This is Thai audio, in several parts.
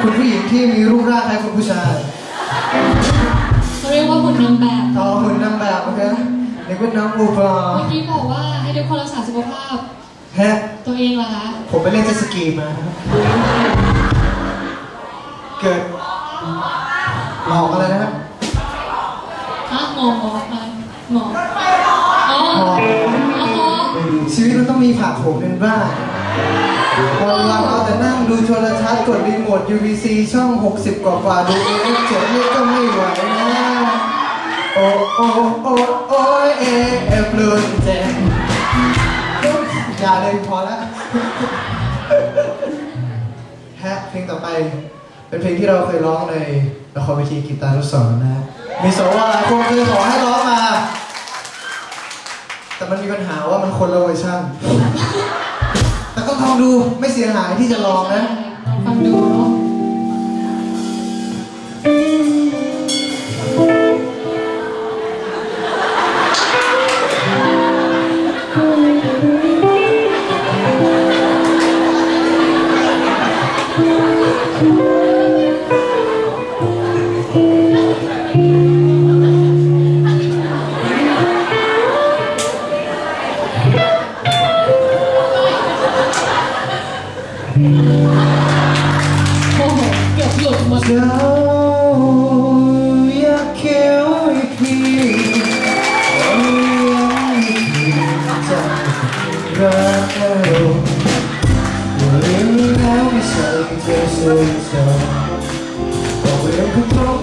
คุณผู้หญิงที่มีรูปร่างคล้ายคุณผู้ชายเขาเรียกว่าหุ่นนางแบบต่อหุ่นนางแบบโอเคเด็กเป็นน้องปูปลาเมื่อกี้บอกว่าให้ทุกคนรักษาสุขภาพ ฮะ ตัวเองล่ะคะ ผมไปเล่นเจ็ตสกีมานะครับเกิดหลอกอะไรนะครับฮะหมอหมอมาหมออ๋อหลอกอ๋อชีวิตมันต้องมีผักโขมเป็นบ้าง วันวันเอาแต่นั่งดูโทรทัศน์กดรีโมท UVC ช่อง 60 กว่ากว่าดูเอฟเจ็ดนี่ก็ไม่ไหวนะ โอ้โอ้โอ้โอ้ยเอฟลุนเจนอย่าเลยพอแล้วฮะเพลงต่อไปเป็นเพลงที่เราเคยร้องในละครเวทีกีตาร์ลูกศรนะฮะมีสวหลายคนเคยขอให้ร้องมา แต่มันมีปัญหาว่ามันคนละเวอร์ชัน ลองดูไม่เสียหายที่จะลองนะลองฟังดู อบหลุดหมดเจ้าอยากเขียวอีกทีเ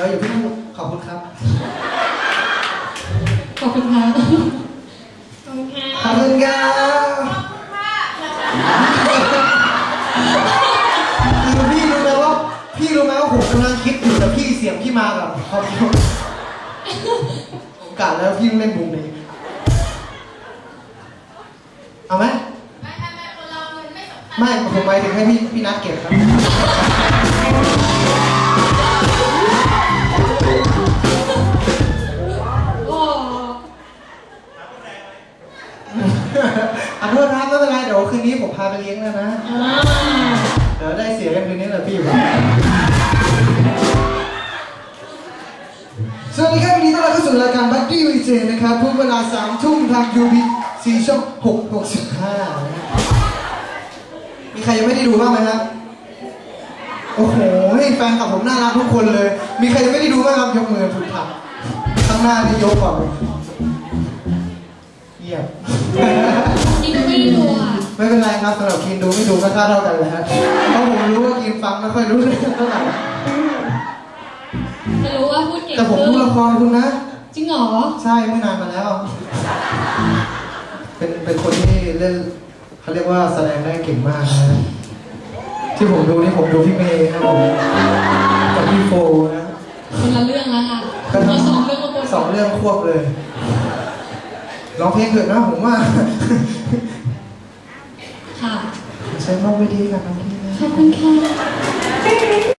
ดี๋ยวอย่าเพิ่งขอบคุณครับขอบคุณค่ะขอบคุณครับคือพี่รู้ไหมว่าพี่รู้ไหมว่าผมกำลังคิดอยู่แต่พี่เสียงพี่มากับเขาผมกะแล้วพี่เล่นมุมนี้เอาไหมไม่ไม่ไม่คนเรามันไม่สำคัญไม่ผมหมายถึงให้พี่พี่นัทเก็บครับ พาไปเลี้ยงแล้วนะอ่าเดี๋ยวได้เสียกันคืนนี้แหละพี่สวัสดีครับวันนี้ต้อนรับเข้าสู่รายการบัตตี้วีเจนะครับทุกเวลาสามทุ่มทางยูบีซีช่องหกหกสิบห้ามีใครยังไม่ได้ดูบ้างไหมครับ โอ้โหแฟนคลับผมน่ารักทุกคนเลย มีใครยังไม่ได้ดูบ้างครับยกมือถูกทักข้างหน้านี่ยกก่อนเยี่ยม กินไม่ดูอะไม่เป็นไรครับสำหรับกินดูไม่ดูก็ค่าเท่ากันเลยฮะเพราะผมรู้ว่ากินฟังไม่ค่อยรู้เรื่องเท่าไหร่จะรู้ว่าพูดเก่งแต่ผมดูละครคุณนะ จริงเหรอ ใช่เมื่อนานมาแล้ว เป็นเป็นคนที่เล่นเขาเรียกว่าแสดงได้เก่งมากนะที่ผมดูนี่ผมดูพี่เมย์ครับผมกับพี่โฟนะคนละเรื่องแล้วค่ะสองเรื่องสองเรื่องควบเลย ร้องเพลงเถิดนะผมว่าค่ะ ใช้นอกเวทีกับน้องพี่นะ ขอบคุณค่ะ